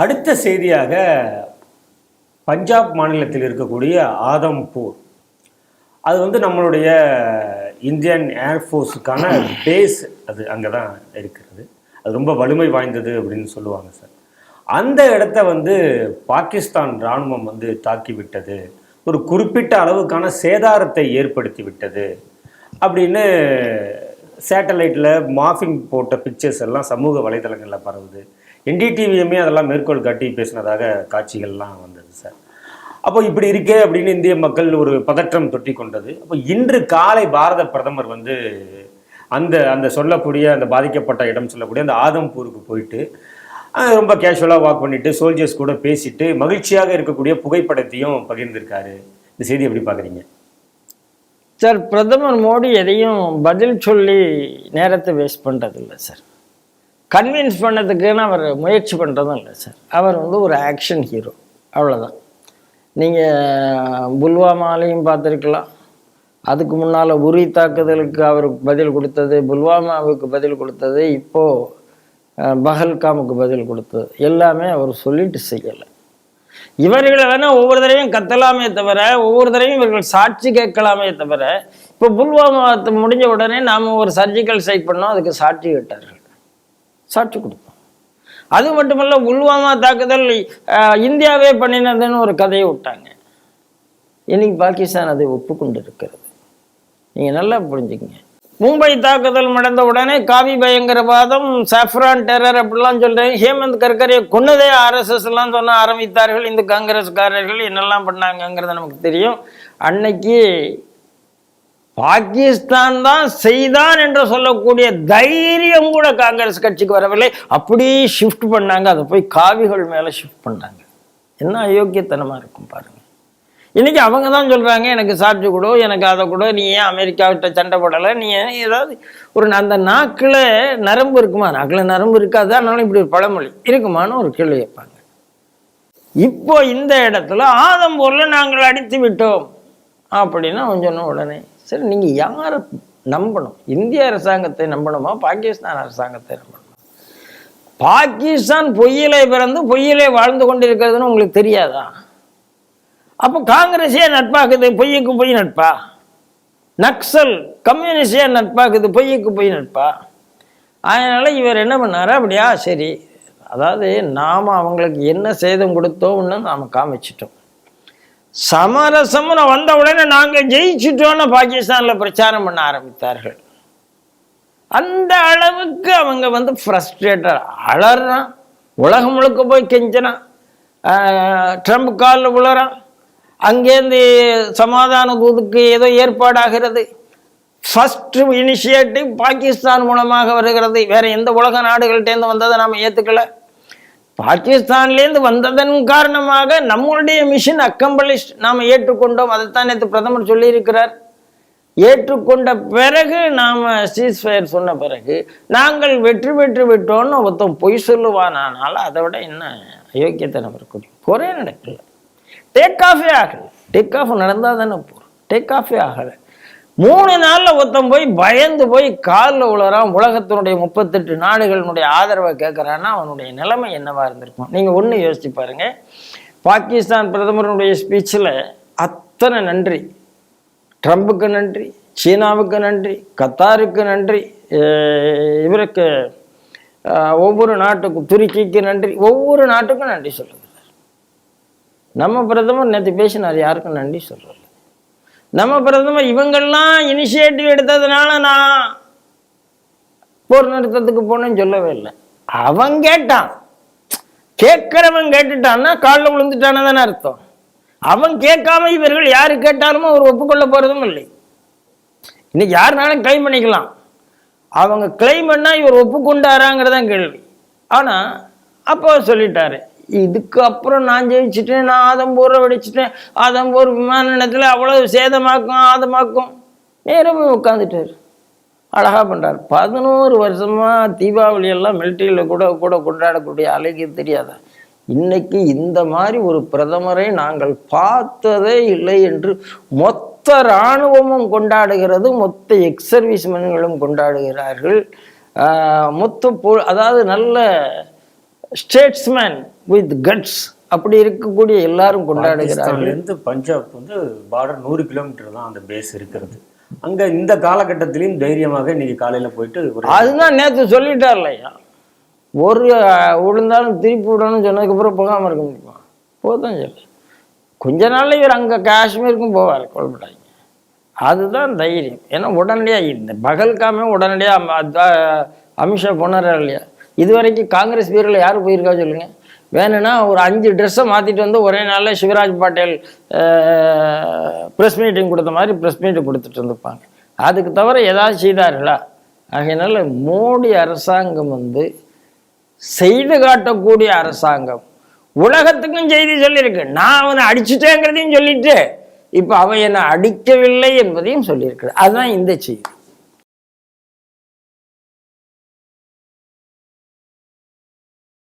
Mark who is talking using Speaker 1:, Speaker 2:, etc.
Speaker 1: அடுத்த செய்தியாக பஞ்சாப் மாநிலத்தில் இருக்கக்கூடிய ஆதம்பூர். அது வந்து நம்மளுடைய இந்தியன் ஏர்ஃபோர்ஸுக்கான பேஸ் அது அங்கே தான் இருக்கிறது. அது ரொம்ப வலிமை வாய்ந்தது அப்படின்னு சொல்லுவாங்க சார். அந்த இடத்த வந்து பாகிஸ்தான் இராணுவம் வந்து தாக்கிவிட்டது. ஒரு குறிப்பிட்ட அளவுக்கான சேதாரத்தை ஏற்படுத்தி விட்டது அப்படின்னு சேட்டலைட்டில் மாஃபிங் போட்ட பிக்சர்ஸ் எல்லாம் சமூக வலைதளங்களில் பரவுது. என்டிடிவியுமே அதெல்லாம் மேற்கோள் காட்டி பேசினதாக காட்சிகள்லாம் வந்தது சார். அப்போ இப்படி இருக்கே அப்படின்னு இந்திய மக்கள் ஒரு பதற்றம் தொட்டி கொண்டது. அப்போ இன்று காலை பாரத பிரதமர் வந்து அந்த அந்த சொல்லக்கூடிய அந்த பாதிக்கப்பட்ட இடம் சொல்லக்கூடிய அந்த ஆதம்பூருக்கு போயிட்டு ரொம்ப கேஷுவலாக வாக் பண்ணிட்டு சோல்ஜர்ஸ் கூட பேசிட்டு மகிழ்ச்சியாக இருக்கக்கூடிய புகைப்படத்தையும் பகிர்ந்திருக்காரு. இந்த செய்தி எப்படி பார்க்குறீங்க?
Speaker 2: சார் பிரதமர் மோடி எதையும் பதில் சொல்லி நேரத்தை வேஸ்ட் பண்ணுறதில்ல சார். கன்வின்ஸ் பண்ணதுக்குன்னு அவர் முயற்சி பண்ணுறதும் இல்லை சார் அவர் வந்து ஒரு ஆக்ஷன் ஹீரோ அவ்வளோதான் நீங்கள் புல்வாமாலையும் பார்த்துருக்கலாம். அதுக்கு முன்னால் உரி தாக்குதலுக்கு அவருக்கு பதில் கொடுத்தது புல்வாமாவுக்கு பதில் கொடுத்தது இப்போது பஹல்காமுக்கு பதில் கொடுத்தது. எல்லாமே அவர் சொல்லிட்டு செய்யலை. இவர்களை வேணால் ஒவ்வொரு தடவையும் கத்தலாமே தவிர ஒவ்வொரு தடவையும் இவர்கள் சாட்சி கேட்கலாமே தவிர இப்போ புல்வாமா முடிஞ்ச உடனே நாம் ஒரு சர்ஜிக்கல் ஸ்ட்ரைக் பண்ணோம் அதுக்கு சாட்சி கேட்டார்கள். சாட்சி கொடுப்போம் அது மட்டுமல்ல உல்வாமா தாக்குதல் இந்தியாவே பண்ணினதுன்னு ஒரு கதையை விட்டாங்க. இன்னைக்கு பாகிஸ்தான் அதை ஒப்புக்கொண்டு இருக்கிறது நீங்கள் நல்லா புரிஞ்சுக்கங்க. மும்பை தாக்குதல் நடந்த உடனே காவி பயங்கரவாதம் சாஃப்ரான் டெரர் அப்படிலாம் சொல்கிறேன் ஹேமந்த் கர்கரே கொன்னதே ஆர்எஸ்எஸ்லாம் சொன்ன ஆரம்பித்தார்கள் இந்த காங்கிரஸ்காரர்கள் என்னெல்லாம் பண்ணாங்கங்கிறது நமக்கு தெரியும். அன்னைக்கு பாகிஸ்தான் தான் செய்தான் என்று சொல்லக்கூடிய தைரியம் கூட காங்கிரஸ் கட்சிக்கு வரவில்லை. அப்படியே ஷிஃப்ட் பண்ணாங்க. அதை போய் காவிகள் மேலே ஷிஃப்ட் பண்ணாங்க என்ன அயோக்கியத்தனமா இருக்கும் பாருங்க. இன்னைக்கு அவங்க தான் சொல்றாங்க எனக்கு சார்ஜ் கொடு எனக்கு அதை கொடு நீ ஏன் அமெரிக்காவிட்ட சண்டை போடலை? நீ ஏன் ஏதாவது ஒரு அந்த நாக்கில் நரம்பு இருக்குமா? நாக்கில் நரம்பு இருக்காது? அதனால இப்படி ஒரு பழமொழி. இருக்குமான்னு ஒரு கேள்வி கேட்பாங்க. இப்போ இந்த இடத்துல ஆதம்பூர்ல நாங்கள் அடித்து விட்டோம். அப்படின்னு அவன் சொன்ன உடனே சரி நீங்கள் யாரை நம்பணும்? இந்திய அரசாங்கத்தை நம்பணுமா? பாகிஸ்தான் அரசாங்கத்தை நம்பணுமா? பாகிஸ்தான் பொய்யிலே பிறந்து பொய்யிலே வாழ்ந்து கொண்டிருக்கிறதுன்னு உங்களுக்கு தெரியாதா? அப்போ காங்கிரஸே நட்பாக்குது? பொய்யுக்கு பொய் நட்பா? நக்சல் கம்யூனிஸ்டே நட்பாக்குது? பொய்யுக்கு பொய் நட்பா? அதனால் இவர் என்ன பண்ணாரு? அப்படியா சரி. அதாவது நாம் அவங்களுக்கு என்ன சேதம் கொடுத்தோம்னு நாம் காமிச்சிட்டோம். சமரசம்னு வந்த உடனே நாங்கள் ஜெயிச்சிட்டோன்னு பாகிஸ்தானில் பிரச்சாரம் பண்ண ஆரம்பித்தார்கள். அந்த அளவுக்கு அவங்க வந்து ஃப்ரஸ்ட்ரேட்டர் அலறான். உலகம் முழுக்க போய் கெஞ்சினான். ட்ரம்ப் காலில் உழறான் அங்கேருந்து சமாதான தூதுக்கு ஏதோ ஏற்பாடாகிறது. ஃபஸ்ட் இனிஷியேட்டிவ் பாகிஸ்தான் மூலமாக வருகிறது. வேற எந்த உலக நாடுகள்கிட்டேருந்து வந்ததை நாம் ஏற்றுக்கல பாகிஸ்தான்லேருந்து வந்ததன் காரணமாக நம்மளுடைய மிஷின் அக்கம்பலிஷ் நாம் ஏற்றுக்கொண்டோம். அதைத்தான் நேற்று பிரதமர் சொல்லியிருக்கிறார். ஏற்றுக்கொண்ட பிறகு நாம் சீஸ்ஃபயர் சொன்ன பிறகு நாங்கள் வெற்றி பெற்று விட்டோம்னு ஒருத்தன் பொய் சொல்லுவானானால் அதை விட என்ன? அயோக்கியத்தனம் இருக்கக்கூடிய குறைய நடக்கல. டேக் ஆஃபே ஆகலை. டேக் ஆஃப் நடந்தால் தானே போகிறோம் டேக் ஆஃபே ஆகலை. மூணு நாளில் ஒருத்தன் போய் பயந்து போய் காலில் உளறான் உலகத்தினுடைய முப்பத்தெட்டு நாடுகளினுடைய ஆதரவை கேட்குறான்னா அவனுடைய நிலைமை என்னவா இருந்திருக்கும்? நீங்கள் ஒன்று யோசிச்சு பாருங்க. பாகிஸ்தான் பிரதமருடைய ஸ்பீச்சில் அத்தனை நன்றி. ட்ரம்புக்கு நன்றி சீனாவுக்கு நன்றி கத்தாருக்கு நன்றி இவருக்கு ஒவ்வொரு நாட்டுக்கும் துருக்கிக்கு நன்றி ஒவ்வொரு நாட்டுக்கும் நன்றி சொல்லுகிறார் நம்ம பிரதமர் நேற்று பேசினார் யாருக்கும் நன்றி சொல்கிறார் நம்ம பிரதமர் இவங்கெல்லாம் இனிஷியேட்டிவ் எடுத்ததுனால நான் போர் நிறுத்தத்துக்கு போனேன்னு சொல்லவே இல்லை. அவன் கேட்டான். கேட்கிறவன் கேட்டுட்டான்னா காலில் விழுந்துட்டானே தானே அர்த்தம். அவன் கேட்காம இவர்கள் யாரு கேட்டாலும் அவர் ஒப்புக்கொள்ள போறதும் இல்லை. இன்னைக்கு யாருனாலும் கிளைம் பண்ணிக்கலாம். அவங்க கிளைம் பண்ணா இவர் ஒப்புக்கொண்டாராங்கிறதான் கேள்வி. ஆனா அப்போ சொல்லிட்டாரு. இதுக்கப்புறம் நான் ஜெயிச்சிட்டேன் நான் ஆதம்பூரை வெடிச்சிட்டேன் ஆதம்பூர் விமான நிலையத்தில் அவ்வளோ சேதமாக்கும் ஆதமாக்கும். நேரம் போய் உட்காந்துட்டாரு அழகா பண்றாரு. பதினோரு வருஷமாக தீபாவளி எல்லாம் மிலிட்டரியில் கூட கூட கொண்டாடக்கூடிய அழகு தெரியாதா? இன்னைக்கு இந்த மாதிரி ஒரு பிரதமரை நாங்கள் பார்த்ததே இல்லை என்று மொத்த இராணுவமும் கொண்டாடுகிறது மொத்த எக்ஸ் சர்வீஸ்மென்களும் கொண்டாடுகிறார்கள். மொத்த பொ அதாவது நல்ல ஸ்டேட்ஸ்மேன் வித் கட்ஸ் அப்படி இருக்கக்கூடிய எல்லாரும் கொண்டாடுகிறார்கள்.
Speaker 1: பாகிஸ்தான்லேருந்து பஞ்சாப் வந்து பார்டர் நூறு கிலோமீட்டர் தான் அந்த பேஸ் இருக்கிறது. அங்க இந்த காலகட்டத்திலையும் தைரியமாக இன்னைக்கு காலையில போயிட்டு ஒரு
Speaker 2: அதுதான் நேத்து சொல்லிட்டார்லையா ஒரு அஹ், விழுந்தாலும் திருப்பி விடணும்னு சொன்னதுக்கப்புறம் போகாம இருக்க முடியுமா? போதான் சொல்லு. கொஞ்ச நாள்ல இவர் அங்க காஷ்மீருக்கும் போவார் கொல்லப்பட்டாங்க அதுதான் தைரியம். ஏன்னா உடனடியா இந்த பகல்காமே உடனடியா அம- அத- அமித்ஷா போனாரா இல்லையா? இது வரைக்கும் காங்கிரஸ் வீரர்கள் யார் போயிருக்கா சொல்லுங்க? வேணும்னா ஒரு அஞ்சு ட்ரெஸ்ஸை மாற்றிட்டு வந்து ஒரே நாளில் சிவராஜ் பாட்டேல் ப்ரெஸ் மீட்டிங் கொடுத்த மாதிரி ப்ரெஸ் மீட்டிங் கொடுத்துட்டு இருந்துப்பாங்க. அதுக்கு தவிர ஏதாவது செய்தார்களா? ஆகையினால மோடி அரசாங்கம் வந்து செய்து காட்டக்கூடிய அரசாங்கம். உலகத்துக்கும் செய்தி சொல்லியிருக்கு. நான் அவனை அடிச்சுட்டேங்கிறதையும் சொல்லிட்டு இப்போ அவன் என்னை அடிக்கவில்லை என்பதையும் சொல்லியிருக்கு அதுதான் இந்த செய்தி.